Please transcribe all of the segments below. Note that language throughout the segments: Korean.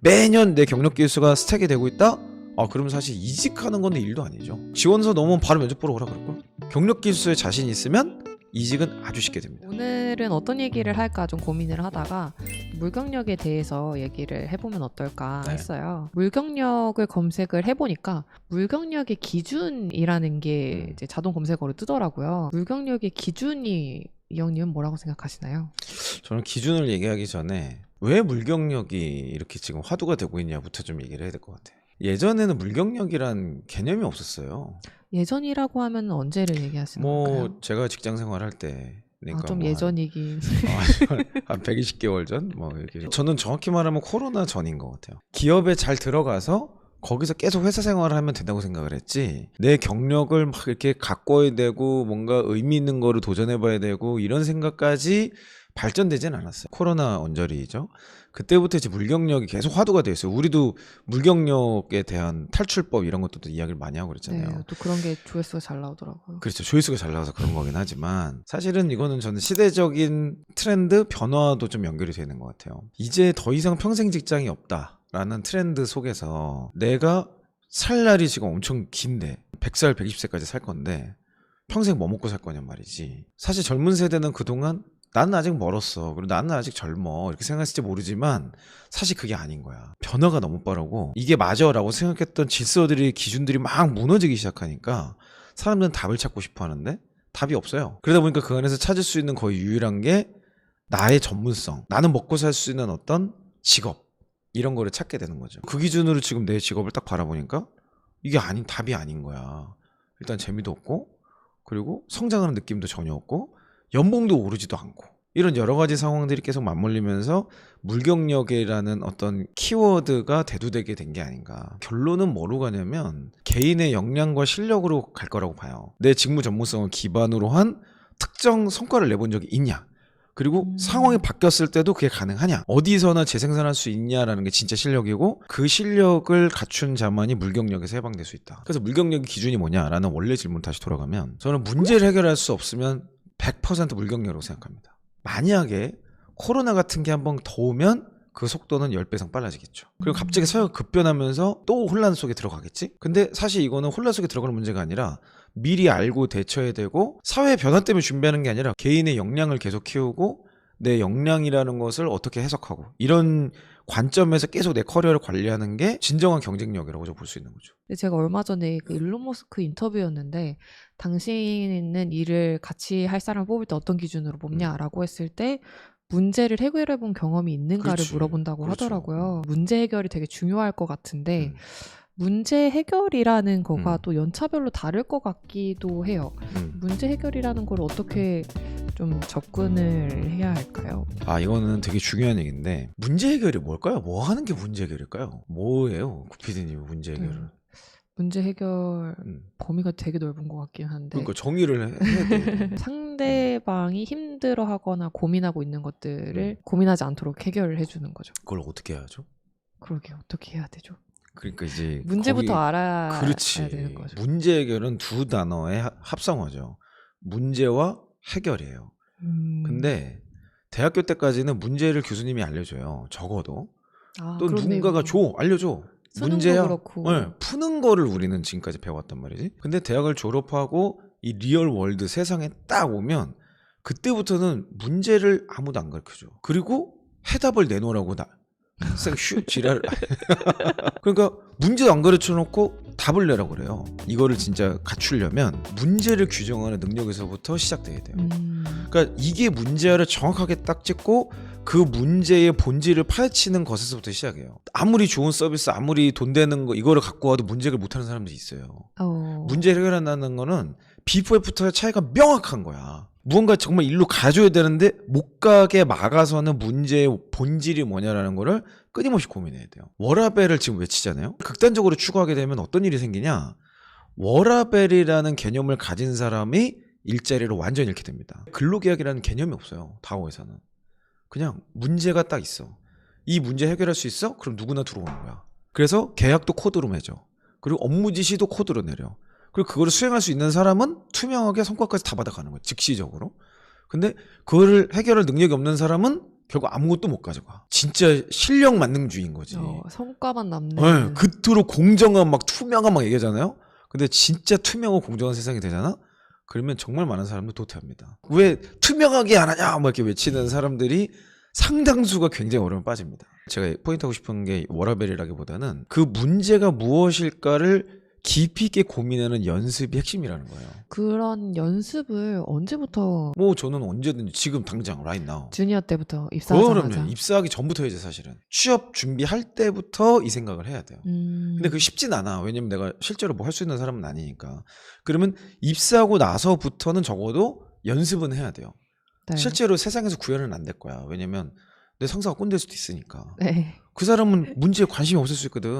매년 내 경력 기수가 스택이 되고 있다? 아 그러면 사실 이직하는 건 일도 아니죠. 지원서 넣으면 바로 면접 보러 오라 그럴걸. 경력 기수에 자신 있으면 이직은 아주 쉽게 됩니다. 오늘은 어떤 얘기를 할까 좀 고민을 하다가 물경력에 대해서 얘기를 해보면 어떨까 네. 했어요. 물경력을 검색을 해보니까 물경력의 기준이라는 게 음. 이제 자동 검색어로 뜨더라고요. 물경력의 기준이 이영님은 뭐라고 생각하시나요? 저는 기준을 얘기하기 전에 왜 물경력이 이렇게 지금 화두가 되고 있냐부터 좀 얘기를 해야 될 것 같아요. 예전에는 물경력이란 개념이 없었어요. 예전이라고 하면 언제를 얘기하시는 뭐 건가요? 제가 직장 생활할 때 그러니까 아, 좀뭐 한- 예전이긴. 아, 한 120개월 전? 뭐 이렇게. 저는 정확히 말하면 코로나 전인 것 같아요. 기업에 잘 들어가서 거기서 계속 회사 생활을 하면 된다고 생각을 했지. 내 경력을 막 이렇게 가꿔야 되고 뭔가 의미 있는 거를 도전해 봐야 되고 이런 생각까지 발전되진 않았어요. 코로나 언저리죠. 그때부터 이제 물경력이 계속 화두가 있어요. 우리도 물경력에 대한 탈출법 이런 것도 이야기를 많이 하고 그랬잖아요. 네, 또 그런 게 조회수가 잘 나오더라고요. 그렇죠. 조회수가 잘 나와서 그런 거긴 하지만 사실은 이거는 저는 시대적인 트렌드 변화도 좀 연결이 되는 것 같아요. 이제 더 이상 평생 직장이 없다라는 트렌드 속에서 내가 살 날이 지금 엄청 긴데 100살, 120세까지 살 건데 평생 뭐 먹고 살 거냔 말이지. 사실 젊은 세대는 그동안 나는 아직 멀었어. 그리고 나는 아직 젊어. 이렇게 생각했을지 모르지만 사실 그게 아닌 거야. 변화가 너무 빠르고 이게 맞아라고 생각했던 질서들이 기준들이 막 무너지기 시작하니까 사람들은 답을 찾고 싶어 하는데 답이 없어요. 그러다 보니까 그 안에서 찾을 수 있는 거의 유일한 게 나의 전문성. 나는 먹고 살 수 있는 어떤 직업. 이런 거를 찾게 되는 거죠. 그 기준으로 지금 내 직업을 딱 바라보니까 이게 아닌 답이 아닌 거야. 일단 재미도 없고 그리고 성장하는 느낌도 전혀 없고 연봉도 오르지도 않고 이런 여러 가지 상황들이 계속 맞물리면서 물경력이라는 어떤 키워드가 대두되게 된 게 아닌가. 결론은 뭐로 가냐면 개인의 역량과 실력으로 갈 거라고 봐요. 내 직무 전문성을 기반으로 한 특정 성과를 내본 적이 있냐? 그리고 음. 상황이 바뀌었을 때도 그게 가능하냐? 어디서나 재생산할 수 있냐라는 게 진짜 실력이고 그 실력을 갖춘 자만이 물경력에서 해방될 수 있다. 그래서 물경력의 기준이 뭐냐라는 원래 질문 다시 돌아가면 저는 문제를 해결할 수 없으면 100% 물경력이라고 생각합니다. 만약에 코로나 같은 게 한번 더 오면 그 속도는 10배 이상 빨라지겠죠. 그리고 갑자기 사회가 급변하면서 또 혼란 속에 들어가겠지? 근데 사실 이거는 혼란 속에 들어가는 문제가 아니라 미리 알고 대처해야 되고 사회 변화 때문에 준비하는 게 아니라 개인의 역량을 계속 키우고 내 역량이라는 것을 어떻게 해석하고 이런 관점에서 계속 내 커리어를 관리하는 게 진정한 경쟁력이라고 볼수 있는 거죠. 제가 얼마 전에 그 일론 머스크 인터뷰였는데 당신은 일을 같이 할 사람을 뽑을 때 어떤 기준으로 뽑냐라고 했을 때 문제를 해결해 본 경험이 있는가를 그렇지. 물어본다고 그렇죠. 하더라고요. 문제 해결이 되게 중요할 것 같은데 음. 문제 해결이라는 거가 음. 또 연차별로 다를 것 같기도 해요. 음. 문제 해결이라는 걸 어떻게 좀 접근을 해야 할까요? 아 이거는 되게 중요한 얘기인데 문제 해결이 뭘까요? 뭐 하는 게 문제 해결일까요? 뭐예요, 구피디님 문제 해결은? 음. 문제 해결 음. 범위가 되게 넓은 것 같긴 한데 그러니까 정의를 해- 해야 돼. 상대방이 힘들어하거나 고민하고 있는 것들을 음. 고민하지 않도록 해결을 해주는 거죠. 그걸 어떻게 해야죠? 그러게 어떻게 해야 되죠? 그러니까 이제 문제부터 거기- 알아야 그렇지. 되는 거죠. 문제 해결은 두 단어의 하- 합성어죠. 문제와 해결이에요. 음. 근데 대학교 때까지는 문제를 교수님이 알려줘요. 적어도 아, 또 그러네요. 누군가가 줘 알려줘. 문제야. 그렇고. 네, 푸는 거를 우리는 지금까지 배웠단 말이지. 근데 대학을 졸업하고 이 리얼 월드 세상에 딱 오면 그때부터는 문제를 아무도 안 가르쳐줘. 그리고 해답을 내놓으라고 나. 쌩 슈, 지랄. 그러니까 문제도 안 가르쳐 놓고 답을 내라고 그래요. 이거를 진짜 갖추려면 문제를 규정하는 능력에서부터 시작돼야 돼요. 음. 그러니까 이게 문제를 정확하게 딱 찍고 그 문제의 본질을 파헤치는 것에서부터 시작해요. 아무리 좋은 서비스, 아무리 돈 되는 거 이거를 갖고 와도 문제를 못 하는 사람들이 있어요. 어. 문제 해결한다는 거는 비포 애프터의 차이가 명확한 거야. 무언가 정말 일로 가줘야 되는데 못 가게 막아서는 문제의 본질이 뭐냐라는 거를 끊임없이 고민해야 돼요. 워라벨을 지금 외치잖아요. 극단적으로 추구하게 되면 어떤 일이 생기냐? 워라벨이라는 개념을 가진 사람이 일자리를 완전히 잃게 됩니다. 근로계약이라는 개념이 없어요. 다오에서는. 그냥 문제가 딱 있어. 이 문제 해결할 수 있어? 그럼 누구나 들어오는 거야. 그래서 계약도 코드로 맺어. 그리고 업무 지시도 코드로 내려. 그리고 그거를 수행할 수 있는 사람은 투명하게 성과까지 다 받아가는 거예요. 즉시적으로. 근데 그거를 해결할 능력이 없는 사람은 결국 아무것도 못 가져가. 진짜 실력 만능주의인 거지. 어, 성과만 남는. 네, 그토록 공정한 막 투명한 막 얘기하잖아요. 근데 진짜 투명하고 공정한 세상이 되잖아. 그러면 정말 많은 사람들 도태합니다. 왜 투명하게 안 하냐 막 이렇게 외치는 사람들이 상당수가 굉장히 어려움에 빠집니다. 제가 포인트하고 싶은 게 워라벨이라기보다는 그 문제가 무엇일까를 깊이 있게 고민하는 연습이 핵심이라는 거예요. 그런 연습을 언제부터 뭐 저는 언제든지 지금 당장 right now. 주니어 때부터 입사하자마자. 그럼요. 입사하기 전부터 이제 사실은 취업 준비할 때부터 이 생각을 해야 돼요. 음. 근데 그게 쉽진 않아. 왜냐면 내가 실제로 뭐 할 수 있는 사람은 아니니까. 그러면 입사하고 나서부터는 적어도 연습은 해야 돼요. 네. 실제로 세상에서 구현은 안 될 거야. 왜냐면 내 상사가 꼰대일 수도 있으니까. 네. 그 사람은 문제에 관심이 없을 수 있거든.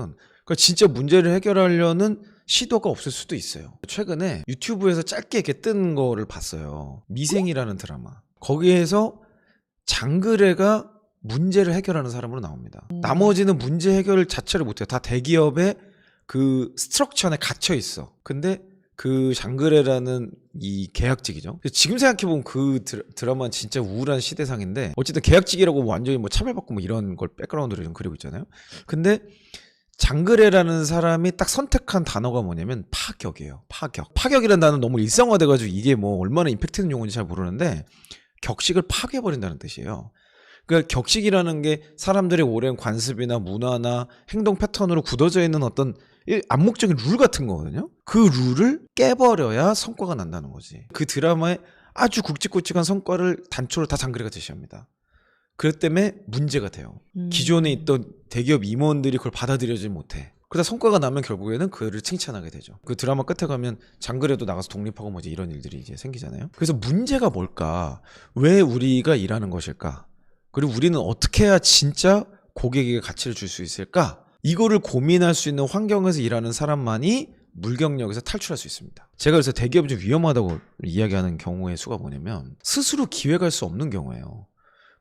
그러니까 진짜 문제를 해결하려는 시도가 없을 수도 있어요. 최근에 유튜브에서 짧게 이렇게 뜬 거를 봤어요. 미생이라는 드라마. 거기에서 장그래가 문제를 해결하는 사람으로 나옵니다. 음. 나머지는 문제 해결 자체를 못해요. 다 대기업의 그 스트럭처 안에 갇혀 있어. 근데 그 장그래라는 이 계약직이죠. 지금 생각해보면 그 드- 드라마는 진짜 우울한 시대상인데 어쨌든 계약직이라고 뭐 완전히 뭐 차별받고 뭐 이런 걸 백그라운드로 좀 그리고 있잖아요. 근데 장그래라는 사람이 딱 선택한 단어가 뭐냐면 파격이에요. 파격. 파격이라는 단어는 너무 일상화돼가지고 이게 뭐 얼마나 임팩트 있는 용어인지 잘 모르는데 격식을 파괴해버린다는 뜻이에요. 그러니까 격식이라는 게 사람들의 오랜 관습이나 문화나 행동 패턴으로 굳어져 있는 어떤 이 암묵적인 룰 같은 거거든요. 그 룰을 깨버려야 성과가 난다는 거지. 그 드라마의 아주 굵직굵직한 성과를 단초로 다 장그래가 제시합니다. 그렇기 때문에 문제가 돼요. 음. 기존에 있던 대기업 임원들이 그걸 받아들여지 못해. 그러다 성과가 나면 결국에는 그를 칭찬하게 되죠. 그 드라마 끝에 가면 장그래도 나가서 독립하고 뭐지 이런 일들이 이제 생기잖아요. 그래서 문제가 뭘까? 왜 우리가 일하는 것일까? 그리고 우리는 어떻게 해야 진짜 고객에게 가치를 줄 수 있을까? 이거를 고민할 수 있는 환경에서 일하는 사람만이 물경력에서 탈출할 수 있습니다. 제가 그래서 대기업이 좀 위험하다고 이야기하는 경우의 수가 뭐냐면 스스로 기획할 수 없는 경우예요.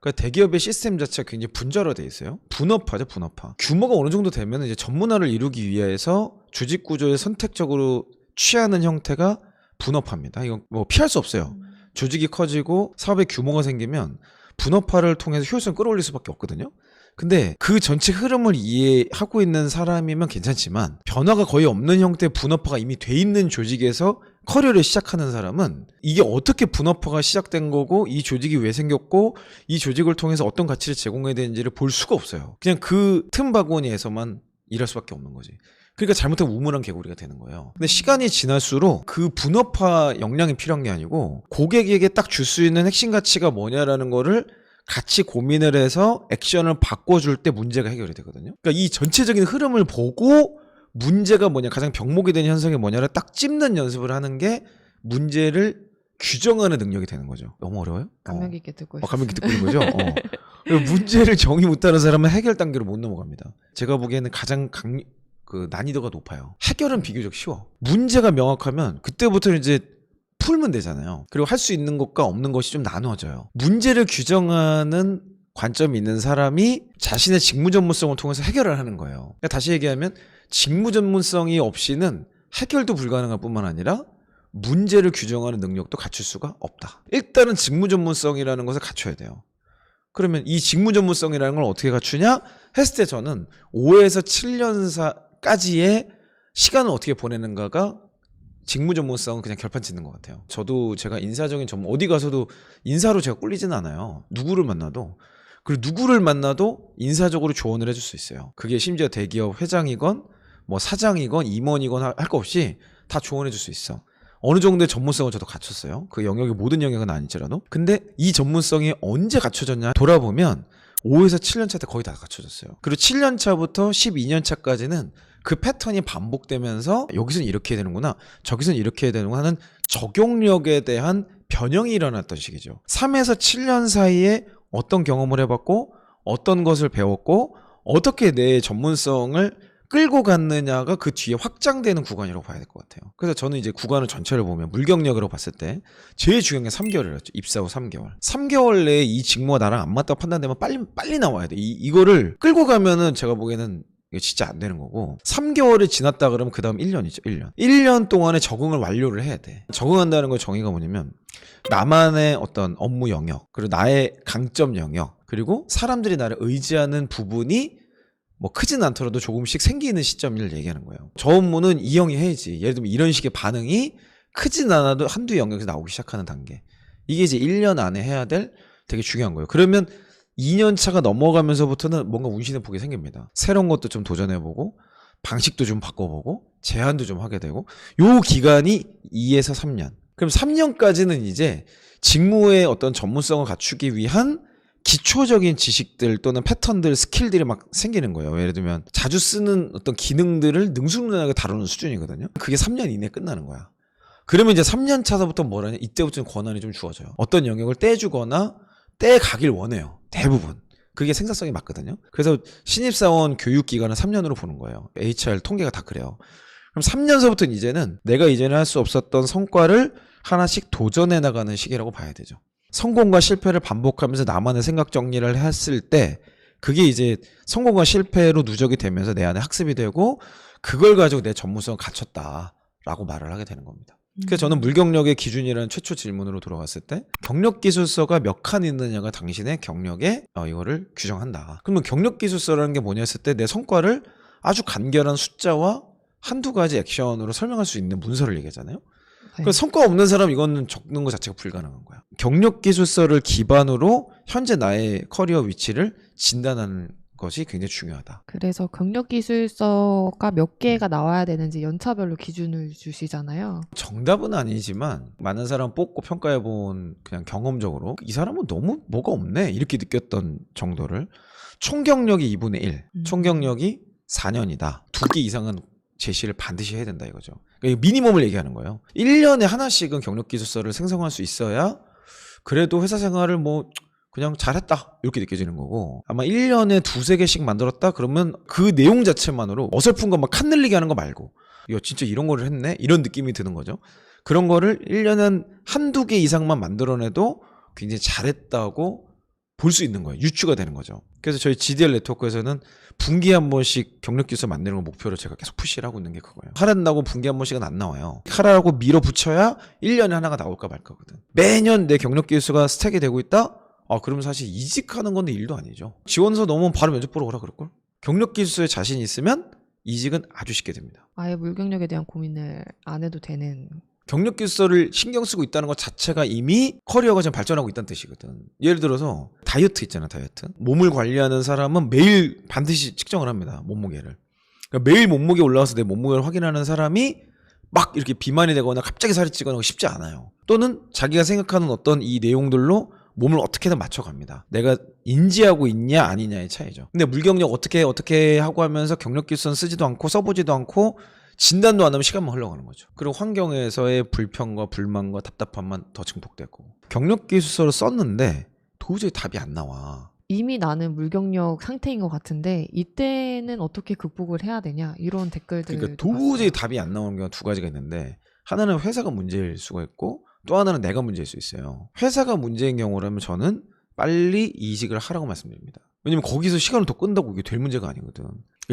그러니까 대기업의 시스템 자체가 굉장히 분절화돼 있어요. 분업화죠, 분업화. 규모가 어느 정도 되면 이제 전문화를 이루기 위해서 조직 구조에 선택적으로 취하는 형태가 분업화입니다. 이건 뭐 피할 수 없어요. 음. 조직이 커지고 사업의 규모가 생기면 분업화를 통해서 효율성 을 끌어올릴 수밖에 없거든요. 근데 그 전체 흐름을 이해하고 있는 사람이면 괜찮지만 변화가 거의 없는 형태의 분업화가 이미 돼 있는 조직에서 커리어를 시작하는 사람은 이게 어떻게 분업화가 시작된 거고 이 조직이 왜 생겼고 이 조직을 통해서 어떤 가치를 제공해야 되는지를 볼 수가 없어요. 그냥 그 틈 바구니에서만 일할 수밖에 없는 거지. 그러니까 잘못하면 우물한 개구리가 되는 거예요. 근데 시간이 지날수록 그 분업화 역량이 필요한 게 아니고 고객에게 딱 줄 수 있는 핵심 가치가 뭐냐라는 거를 같이 고민을 해서 액션을 바꿔줄 때 문제가 해결이 되거든요. 그러니까 이 전체적인 흐름을 보고 문제가 뭐냐, 가장 병목이 되는 현상이 뭐냐를 딱 찝는 연습을 하는 게 문제를 규정하는 능력이 되는 거죠. 너무 어려워요? 감명 어. 깊게 듣고 어, 있어요. 감명 깊게 듣는 거죠. 어. 그리고 문제를 정의 못하는 사람은 해결 단계로 못 넘어갑니다. 제가 보기에는 가장 강, 그 난이도가 높아요. 해결은 비교적 쉬워. 문제가 명확하면 그때부터 이제 풀면 되잖아요. 그리고 할 수 있는 것과 없는 것이 좀 나누어져요. 문제를 규정하는 관점이 있는 사람이 자신의 직무 전문성을 통해서 해결을 하는 거예요. 그러니까 다시 얘기하면 직무 전문성이 없이는 해결도 불가능할 뿐만 아니라 문제를 규정하는 능력도 갖출 수가 없다. 일단은 직무 전문성이라는 것을 갖춰야 돼요. 그러면 이 직무 전문성이라는 걸 어떻게 갖추냐? 했을 때 저는 5에서 7년사까지의 시간을 어떻게 보내는가가 직무 전문성은 그냥 결판 짓는 것 같아요. 저도 제가 인사적인 전문, 어디 가서도 인사로 제가 꿀리진 않아요. 누구를 만나도. 그리고 누구를 만나도 인사적으로 조언을 해줄 수 있어요. 그게 심지어 대기업 회장이건 뭐 사장이건 임원이건 할 거 없이 다 조언해 줄 수 있어. 어느 정도의 전문성을 저도 갖췄어요. 그 영역이 모든 영역은 아니더라도. 근데 이 전문성이 언제 갖춰졌냐 돌아보면 5에서 7년 차 때 거의 다 갖춰졌어요. 그리고 7년 차부터 12년 차까지는 그 패턴이 반복되면서 여기서는 이렇게 해야 되는구나. 저기서는 이렇게 해야 되는구나 하는 적용력에 대한 변형이 일어났던 시기죠. 3에서 7년 사이에 어떤 경험을 해봤고 어떤 것을 배웠고 어떻게 내 전문성을 끌고 갔느냐가 그 뒤에 확장되는 구간이라고 봐야 될 것 같아요. 그래서 저는 이제 구간을 전체를 보면 물경력으로 봤을 때 제일 중요한 게 3개월이었죠. 입사 후 3개월. 3개월 내에 이 직무가 나랑 안 맞다고 판단되면 빨리 빨리 나와야 돼. 이, 이거를 끌고 가면은 제가 보기에는 이게 진짜 안 되는 거고 3개월이 지났다 그러면 그 다음 1년이죠 1년 1년 동안에 적응을 완료를 해야 돼 적응한다는 걸 정의가 뭐냐면 나만의 어떤 업무 영역 그리고 나의 강점 영역 그리고 사람들이 나를 의지하는 부분이 뭐 크진 않더라도 조금씩 생기는 시점을 얘기하는 거예요. 저 업무는 이 형이 해야지. 예를 들면 이런 식의 반응이 크진 않아도 한두 영역에서 나오기 시작하는 단계. 이게 이제 1년 안에 해야 될 되게 중요한 거예요. 그러면 2년 차가 넘어가면서부터는 뭔가 운신의 폭이 생깁니다. 새로운 것도 좀 도전해보고 방식도 좀 바꿔보고 제한도 좀 하게 되고 요 기간이 2에서 3년. 그럼 3년까지는 이제 직무의 어떤 전문성을 갖추기 위한 기초적인 지식들 또는 패턴들, 스킬들이 막 생기는 거예요. 예를 들면 자주 쓰는 어떤 기능들을 능숙능하게 다루는 수준이거든요. 그게 3년 이내에 끝나는 거야. 그러면 이제 3년 차서부터 뭐라냐? 이때부터는 권한이 좀 주어져요. 어떤 영역을 떼주거나 떼가길 원해요. 대부분. 그게 생산성이 맞거든요. 그래서 신입사원 교육기간은 3년으로 보는 거예요. HR 통계가 다 그래요. 그럼 3년서부터는 이제는 내가 이제는 할 수 없었던 성과를 하나씩 도전해 나가는 시기라고 봐야 되죠. 성공과 실패를 반복하면서 나만의 생각 정리를 했을 때 그게 이제 성공과 실패로 누적이 되면서 내 안에 학습이 되고 그걸 가지고 내 전문성을 갖췄다라고 말을 하게 되는 겁니다. 그래서 저는 물경력의 기준이라는 최초 질문으로 돌아갔을 때 경력 기술서가 몇 칸 있느냐가 당신의 경력에 어, 이거를 규정한다. 그러면 경력 기술서라는 게 뭐냐 했을 때 내 성과를 아주 간결한 숫자와 한두 가지 액션으로 설명할 수 있는 문서를 얘기하잖아요. 네. 그 성과 없는 사람 이거는 적는 것 자체가 불가능한 거야. 경력 기술서를 기반으로 현재 나의 커리어 위치를 진단하는 것이 굉장히 중요하다. 그래서 경력 기술서가 몇 개가 나와야 되는지 연차별로 기준을 주시잖아요. 정답은 아니지만 많은 사람 뽑고 평가해 본 그냥 경험적으로 이 사람은 너무 뭐가 없네 이렇게 느꼈던 정도를 총 경력이 2분의 1, 음. 총 경력이 4년이다. 두 개 이상은 제시를 반드시 해야 된다 이거죠. 그러니까 미니멈을 얘기하는 거예요. 1년에 하나씩은 경력 기술서를 생성할 수 있어야 그래도 회사 생활을 뭐 그냥 잘했다. 이렇게 느껴지는 거고. 아마 1년에 두세 개씩 만들었다? 그러면 그 내용 자체만으로 어설픈 거 막 칸 늘리게 하는 거 말고. 야 진짜 이런 거를 했네? 이런 느낌이 드는 거죠. 그런 거를 1년에 한두 개 이상만 만들어내도 굉장히 잘했다고 볼 수 있는 거예요. 유추가 되는 거죠. 그래서 저희 GDL 네트워크에서는 분기에 한 번씩 경력 기술 만드는 걸 목표로 제가 계속 푸시를 하고 있는 게 그거예요. 하란다고 분기에 한 번씩은 안 나와요. 하라고 밀어붙여야 1년에 하나가 나올까 말까거든. 매년 내 경력 기술가 스택이 되고 있다 아, 그럼 사실 이직하는 건데 일도 아니죠. 지원서 넘으면 바로 면접 보러 오라 그럴걸? 경력 기술에 자신 있으면 이직은 아주 쉽게 됩니다. 아예 물경력에 대한 고민을 안 해도 되는. 경력 기술서를 신경 쓰고 있다는 것 자체가 이미 커리어가 좀 발전하고 있다는 뜻이거든. 예를 들어서 다이어트 있잖아, 다이어트. 몸을 관리하는 사람은 매일 반드시 측정을 합니다. 몸무게를. 그러니까 매일 몸무게 올라와서 내 몸무게를 확인하는 사람이 막 이렇게 비만이 되거나 갑자기 살이 찌거나 쉽지 않아요. 또는 자기가 생각하는 어떤 이 내용들로 몸을 어떻게든 맞춰갑니다. 내가 인지하고 있냐 아니냐의 차이죠. 근데 물경력 어떻게 어떻게 하고 하면서 경력 기술은 쓰지도 않고 써보지도 않고 진단도 안 하면 시간만 흘러가는 거죠. 그리고 환경에서의 불평과 불만과 답답함만 더 증폭되고 경력 기술서를 썼는데 도저히 답이 안 나와. 이미 나는 물경력 상태인 것 같은데 이때는 어떻게 극복을 해야 되냐 이런 댓글들. 그러니까 도저히 답이 안 나오는 경우가 두 가지가 있는데 하나는 회사가 문제일 수가 있고 또 하나는 내가 문제일 수 있어요. 회사가 문제인 경우라면 저는 빨리 이직을 하라고 말씀드립니다. 왜냐면 거기서 시간을 더 끈다고 이게 될 문제가 아니거든.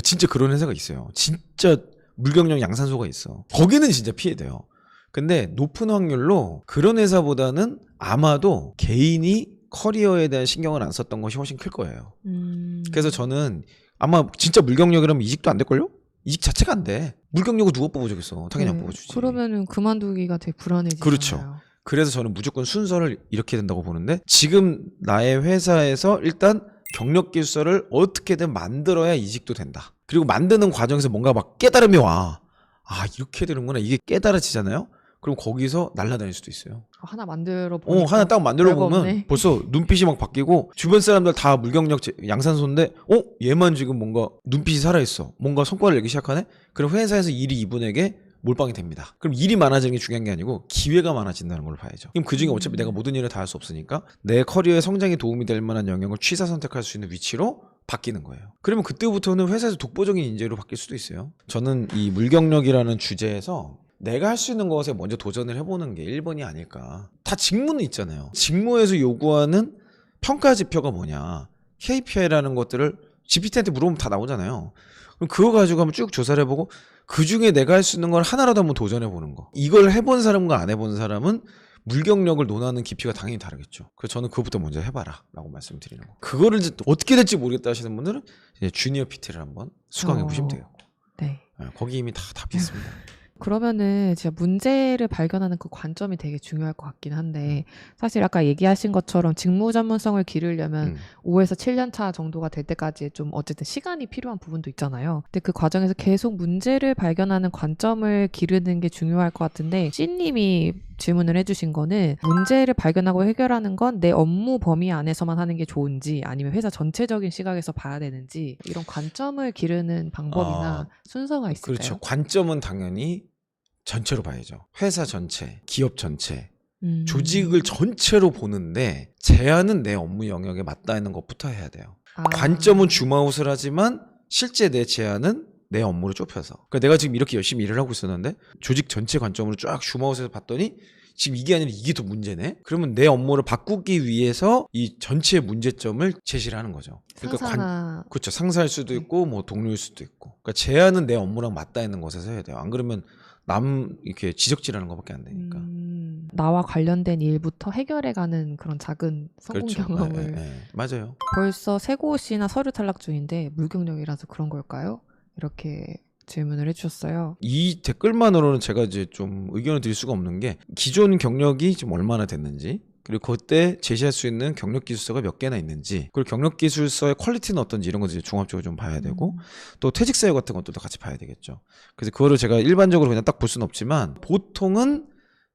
진짜 그런 회사가 있어요. 진짜 물경력 양산소가 있어. 거기는 진짜 피해 돼요. 근데 높은 확률로 그런 회사보다는 아마도 개인이 커리어에 대한 신경을 안 썼던 것이 훨씬 클 거예요. 음... 그래서 저는 아마 진짜 물경력이라면 이직도 안 될걸요? 이직 자체가 안 돼. 물경력을 누가 뽑아주겠어. 당연히 안 네, 뽑아주지. 그러면은 그만두기가 되게 불안해지잖아요. 그렇죠. 그래서 저는 무조건 순서를 이렇게 된다고 보는데 지금 나의 회사에서 일단 경력 기술서를 어떻게든 만들어야 이직도 된다. 그리고 만드는 과정에서 뭔가 막 깨달음이 와. 아 이렇게 되는구나. 이게 깨달아지잖아요. 그럼 거기서 날아다닐 수도 있어요. 하나 만들어 보니까 어 하나 딱 만들어 보면 없네. 벌써 눈빛이 막 바뀌고 주변 사람들 다 물경력 제- 양산소인데 어 얘만 지금 뭔가 눈빛이 살아 있어 뭔가 성과를 내기 시작하네 그럼 회사에서 일이 이분에게 몰빵이 됩니다 그럼 일이 많아지는 게 중요한 게 아니고 기회가 많아진다는 걸 봐야죠 그럼 그 중에 어차피 음. 내가 모든 일을 다 할 수 없으니까 내 커리어의 성장에 도움이 될 만한 영역을 취사 선택할 수 있는 위치로 바뀌는 거예요. 그러면 그때부터는 회사에서 독보적인 인재로 바뀔 수도 있어요. 저는 이 물경력이라는 주제에서 내가 할 수 있는 것에 먼저 도전을 해보는 게 1번이 아닐까. 다 직무는 있잖아요. 직무에서 요구하는 평가 지표가 뭐냐. KPI라는 것들을 GPT한테 물어보면 다 나오잖아요. 그럼 그거 가지고 한번 쭉 조사를 해보고 그 중에 내가 할 수 있는 걸 하나라도 한번 도전해보는 거. 이걸 해본 사람과 안 해본 사람은 물경력을 논하는 깊이가 당연히 다르겠죠. 그래서 저는 그것부터 먼저 해봐라 라고 말씀드리는 거. 그거를 이제 또 어떻게 될지 모르겠다 하시는 분들은 이제 주니어 PT를 한번 수강해 보시면 어. 돼요. 네. 예, 거기 이미 다 답이 있습니다. 그러면은 진짜 문제를 발견하는 그 관점이 되게 중요할 것 같긴 한데 사실 아까 얘기하신 것처럼 직무 전문성을 기르려면 음. 5에서 7년 차 정도가 될 때까지 좀 어쨌든 시간이 필요한 부분도 있잖아요. 근데 그 과정에서 계속 문제를 발견하는 관점을 기르는 게 중요할 것 같은데 C님이 질문을 해주신 거는 문제를 발견하고 해결하는 건 내 업무 범위 안에서만 하는 게 좋은지 아니면 회사 전체적인 시각에서 봐야 되는지 이런 관점을 기르는 방법이나 아, 순서가 있을까요? 그렇죠. 관점은 당연히 전체로 봐야죠. 회사 전체, 기업 전체, 음. 조직을 전체로 보는데 제안은 내 업무 영역에 맞닿아 있는 것부터 해야 돼요. 아. 관점은 줌아웃을 하지만 실제 내 제안은 내 업무를 좁혀서. 그러니까 내가 지금 이렇게 열심히 일을 하고 있었는데 조직 전체 관점으로 쫙 줌아웃해서 봤더니 지금 이게 아니라 이게 더 문제네. 그러면 내 업무를 바꾸기 위해서 이 전체의 문제점을 제시를 하는 거죠. 그러니까 관, 상사나 그렇죠. 상사일 수도 네. 있고 뭐 동료일 수도 있고. 그러니까 제안은 내 업무랑 맞닿아 있는 곳에서 해야 돼요. 안 그러면 남 이렇게 지적질하는 것밖에 안 되니까. 음, 나와 관련된 일부터 해결해가는 그런 작은 성공 그렇죠. 경험을 예, 예, 예. 맞아요. 벌써 세 곳이나 서류 탈락 중인데 물경력이라서 그런 걸까요? 이렇게 질문을 해주셨어요. 이 댓글만으로는 제가 이제 좀 의견을 드릴 수가 없는 게 기존 경력이 지금 얼마나 됐는지 그리고 그때 제시할 수 있는 경력 기술서가 몇 개나 있는지 그리고 경력 기술서의 퀄리티는 어떤지 이런 것을 종합적으로 좀 봐야 되고 음, 또 퇴직 사유 같은 것도 같이 봐야 되겠죠. 그래서 그거를 제가 일반적으로 그냥 딱 볼 수는 없지만 보통은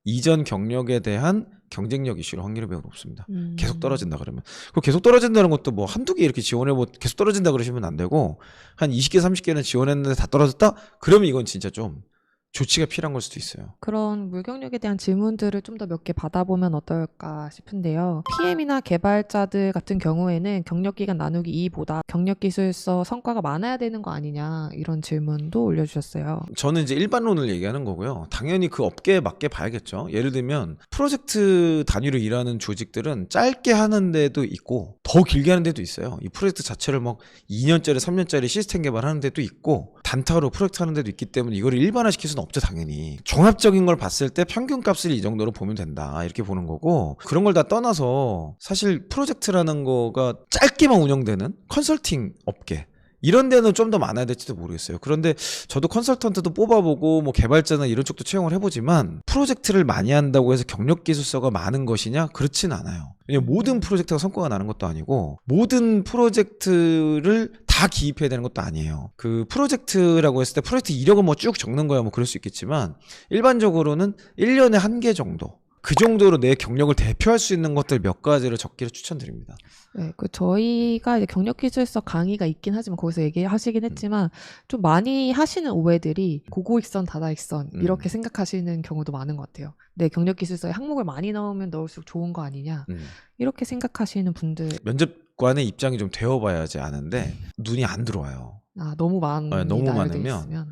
이전 경력에 대한 경쟁력 이슈로 확률이 매우 높습니다. 음. 계속 떨어진다 그러면 그 계속 떨어진다는 것도 뭐 한두 개 이렇게 지원해 뭐 계속 떨어진다 그러시면 안 되고 한 20개 30개는 지원했는데 다 떨어졌다 그러면 이건 진짜 좀 조치가 필요한 걸 수도 있어요. 그런 물경력에 대한 질문들을 좀 더 몇 개 받아보면 어떨까 싶은데요. PM이나 개발자들 같은 경우에는 경력 기간 나누기 2보다 경력 기술서 성과가 많아야 되는 거 아니냐 이런 질문도 올려주셨어요. 저는 이제 일반론을 얘기하는 거고요. 당연히 그 업계에 맞게 봐야겠죠. 예를 들면 프로젝트 단위로 일하는 조직들은 짧게 하는 데도 있고 더 길게 하는 데도 있어요. 이 프로젝트 자체를 막 2년짜리, 3년짜리 시스템 개발하는 데도 있고 단타로 프로젝트 하는 데도 있기 때문에 이거를 일반화시킬 수는 없죠, 당연히. 종합적인 걸 봤을 때 평균 값을 이 정도로 보면 된다. 이렇게 보는 거고 그런 걸 다 떠나서 사실 프로젝트라는 거가 짧게만 운영되는 컨설팅 업계 이런 데는 좀 더 많아야 될지도 모르겠어요. 그런데 저도 컨설턴트도 뽑아보고 뭐 개발자나 이런 쪽도 채용을 해보지만 프로젝트를 많이 한다고 해서 경력 기술서가 많은 것이냐 그렇진 않아요. 왜냐면 모든 프로젝트가 성과가 나는 것도 아니고 모든 프로젝트를 다 기입해야 되는 것도 아니에요. 그 프로젝트라고 했을 때 프로젝트 이력을 뭐쭉 적는 거야 뭐 그럴 수 있겠지만 일반적으로는 1년에 한 개 정도 그 정도로 내 경력을 대표할 수 있는 것들 몇 가지를 적기를 추천드립니다. 네, 그 저희가 이제 경력 기술서 강의가 있긴 하지만 거기서 얘기하시긴 했지만 좀 많이 하시는 오해들이 고고익선, 다다익선 음. 이렇게 생각하시는 경우도 많은 것 같아요. 내 경력 기술서에 항목을 많이 넣으면 넣을수록 좋은 거 아니냐 음. 이렇게 생각하시는 분들 면접관의 입장이 좀 되어봐야지 아는데 눈이 안 들어와요. 아 너무 많이 네, 너무 많으면 있으면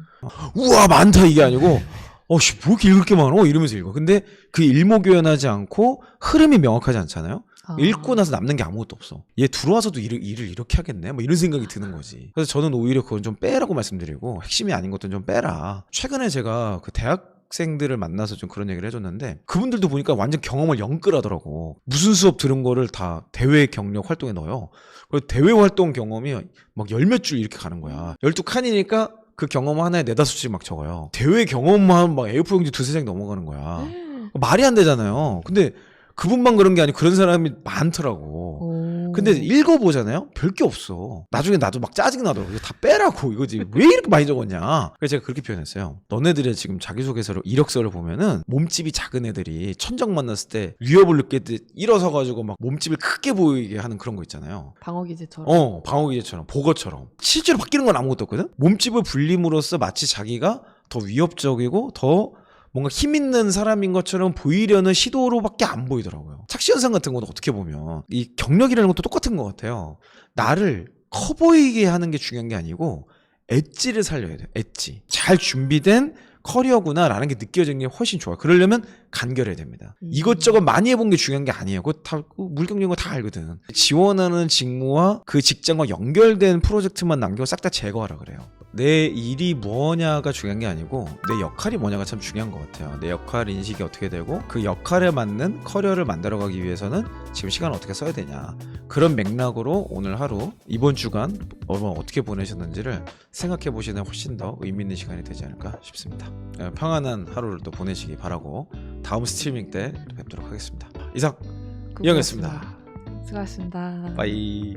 우와 많다 이게 아니고 어씨 뭐 이렇게 읽을 게 많어 이러면서 읽어. 근데 그 일목요연하지 않고 흐름이 명확하지 않잖아요. 아, 읽고 나서 남는 게 아무것도 없어. 얘 들어와서도 일을, 일을 이렇게 하겠네? 뭐 이런 생각이 드는 거지. 그래서 저는 오히려 그건 좀 빼라고 말씀드리고 핵심이 아닌 것들은 좀 빼라. 최근에 제가 그 대학생들을 만나서 좀 그런 얘기를 해줬는데 그분들도 보니까 완전 경험을 영끌하더라고. 무슨 수업 들은 거를 다 대외 경력 활동에 넣어요. 그리고 대외 활동 경험이 막 열 몇 줄 이렇게 가는 거야. 열두 칸이니까 그 경험 하나에 네다섯 줄막 적어요. 대외 경험만 막 A4 용지 두세 장 넘어가는 거야. 말이 안 되잖아요. 근데 그분만 그런 게 아니고 그런 사람이 많더라고. 오. 근데 읽어보잖아요? 별 게 없어. 나중에 나도 막 짜증 나더라고. 이거 다 빼라고 이거지. 왜 이렇게 많이 적었냐? 그래서 제가 그렇게 표현했어요. 너네들의 지금 자기소개서를, 이력서를 보면은 몸집이 작은 애들이 천적 만났을 때 위협을 느낄 때 일어서가지고 막 몸집을 크게 보이게 하는 그런 거 있잖아요. 방어 기제처럼 어, 방어기제처럼, 복어처럼. 실제로 바뀌는 건 아무것도 없거든? 몸집을 불림으로써 마치 자기가 더 위협적이고 더 뭔가 힘 있는 사람인 것처럼 보이려는 시도로밖에 안 보이더라고요. 착시 현상 같은 것도 어떻게 보면 이 경력이라는 것도 똑같은 것 같아요. 나를 커 보이게 하는 게 중요한 게 아니고 엣지를 살려야 돼요. 엣지. 잘 준비된 커리어구나라는 게 느껴지는 게 훨씬 좋아요. 그러려면 간결해야 됩니다. 음. 이것저것 많이 해본 게 중요한 게 아니에요. 그거 다 물경력은 다 알거든. 지원하는 직무와 그 직장과 연결된 프로젝트만 남기고 싹 다 제거하라 그래요. 내 일이 뭐냐가 중요한 게 아니고 내 역할이 뭐냐가 참 중요한 것 같아요. 내 역할 인식이 어떻게 되고 그 역할에 맞는 커리어를 만들어가기 위해서는 지금 시간을 어떻게 써야 되냐 그런 맥락으로 오늘 하루 이번 주간 얼마 어떻게 보내셨는지를 생각해 보시는 훨씬 더 의미 있는 시간이 되지 않을까 싶습니다. 어, 평안한 하루를 또 보내시기 바라고 다음 스트리밍 때 뵙도록 하겠습니다. 이상 이영이었습니다. 수고하셨습니다. 빠이.